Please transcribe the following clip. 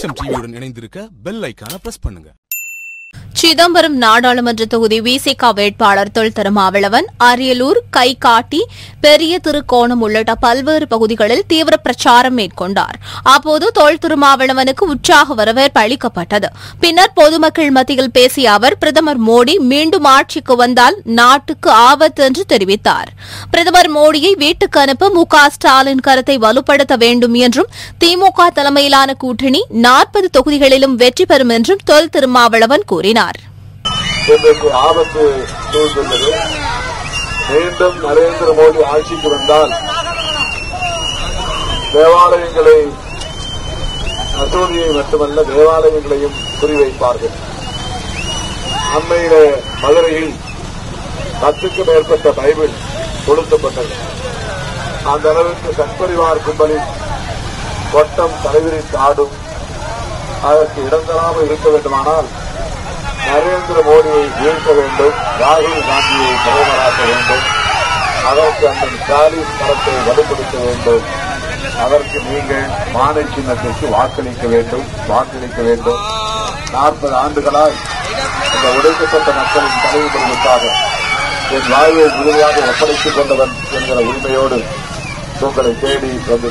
வெளிச்சம் டிவியுடன் இணைந்திருக்க பெல் ஐக்கான பிரஸ் பண்ணுங்க. சிதம்பரம் நாடாளுமன்ற தொகுதி விசிக வேட்பாளர் தொல் திருமாவளவன் அரியலூர் கைகாட்டி பெரிய திருக்கோணம் உள்ளிட்ட பல்வேறு பகுதிகளில் தீவிர பிரச்சாரம் மேற்கொண்டார். அப்போது தொல் திருமாவளவனுக்கு உற்சாக வரவேற்பு அளிக்கப்பட்டது. பின்னர் பொதுமக்கள் மத்தியில் பேசிய அவர் பிரதமர் மோடி மீண்டும் ஆட்சிக்கு வந்தால் நாட்டுக்கு ஆபத்து என்று தெரிவித்தார். பிரதமர் மோடியை வீட்டுக்கு அனுப்ப மு க ஸ்டாலின் கருத்தை வலுப்படுத்த வேண்டும் என்றும் திமுக தலைமையிலான கூட்டணி நாற்பது தொகுதிகளிலும் வெற்றி பெறும் என்றும் தொல் திருமாவளவன் கூறினார். இன்றைக்கு ஆபத்து சூழ்ந்துள்ளது. மீண்டும் நரேந்திர மோடி ஆட்சிக்கு வந்தால் தேவாலயங்களை மசூதியை மட்டுமல்ல தேவாலயங்களையும் குறிவைப்பார்கள். அண்மையில மதுரையில் பத்துக்கு மேற்பட்ட பைபிள் கொளுத்தப்பட்டது. அந்த அளவுக்கு சத்பரிவார் கும்பலின் கொட்டம் தலைவிரித்து ஆடும். அதற்கு இடம் தராமல் இருக்க வேண்டுமானால் நரேந்திர மோடியை வீழ்த்த வேண்டும் ராகுல் காந்தியை பிரதமராக்க வேண்டும் அதற்கு அந்த ஸ்டாலின் தரத்தை வலுப்படுத்த வேண்டும். அதற்கு நீங்கள் மாலை சின்னத்திற்கு வாக்களிக்க வேண்டும் வாக்களிக்க வேண்டும். நாற்பது ஆண்டுகளால் இந்த உடைக்கப்பட்ட மக்களின் தலைவர்களுக்காக என் வாழ்வை முழுமையாக ஒப்படைத்துக் கொண்டவன் என்கிற உரிமையோடு உங்களை தேடி வந்து